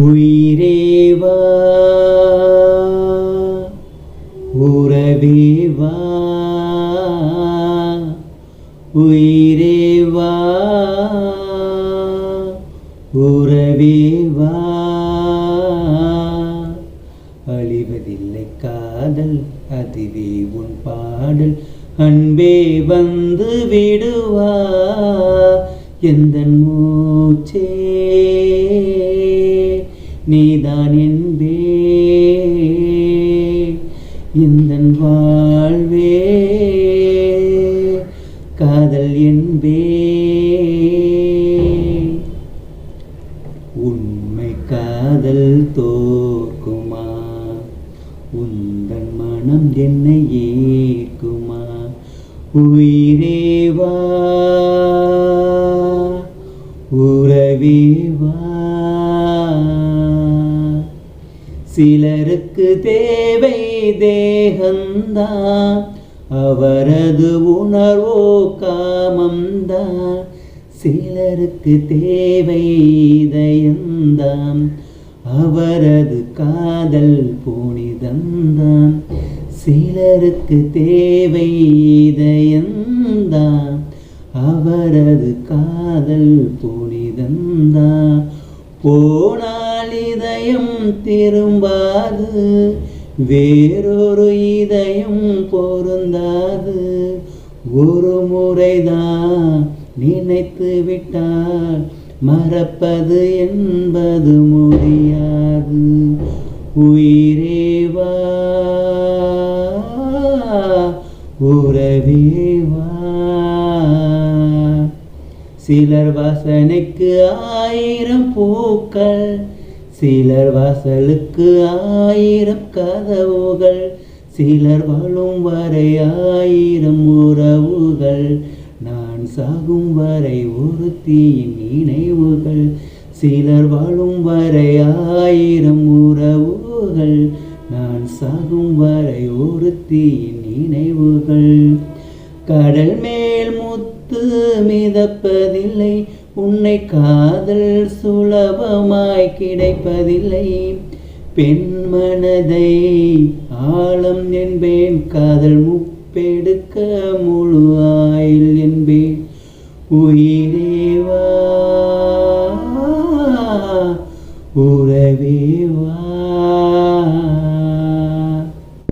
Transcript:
உயிரேவா? உறவேவா? உயிரேவா? உறவேவா? அழிவதில்லை காதல் அதுவே உன் பாடல். அன்பே வந்து விடுவா? எந்த மூச்சே நீதான் என்பே இந்த வாழ்வே காதல் என்பே. உண்மை காதல் தோக்குமா? உந்தன் மனம் என்னை ஏற்குமா? உயிரேவா உறவேவா சிலருக்கு தேவை தேகந்தான் அவரது உணர்வோ காமம்தான். சிலருக்கு தேவை இதயந்தான் அவரது காதல் புனிதந்தான் சிலருக்கு தேவை இதயந்தான் அவரது காதல் புனிதந்தான் போனா இதயம் திரும்பாது வேறொரு இதயம் பொருந்தாது. ஒரு முறைதான் நினைத்து விட்டால் மறப்பது என்பது முடியாது. உயிரேவா உறவேவா சிலர் வாசனைக்கு ஆயிரம் பூக்கள் சிலர் வாசலுக்கு ஆயிரம் கதவுகள் சிலர் வாழும் வரை ஆயிரம் உறவுகள். நான் சாகும் வரை ஒருத்தியின் நினைவுகள் சிலர் வாழும் வரை ஆயிரம் உறவுகள். நான் சாகும் வரை ஒருத்தியின் நினைவுகள். கடல் மேல் முத்து மிதப்பதில்லை உன்னை காதல் சுலபமாய் கிடைப்பதில்லை. பெண் மனதை ஆழம் என்பேன் காதல் முப்பெடுக்க முழு ஆயில் என்பேன். உயிரேவா உறவேவா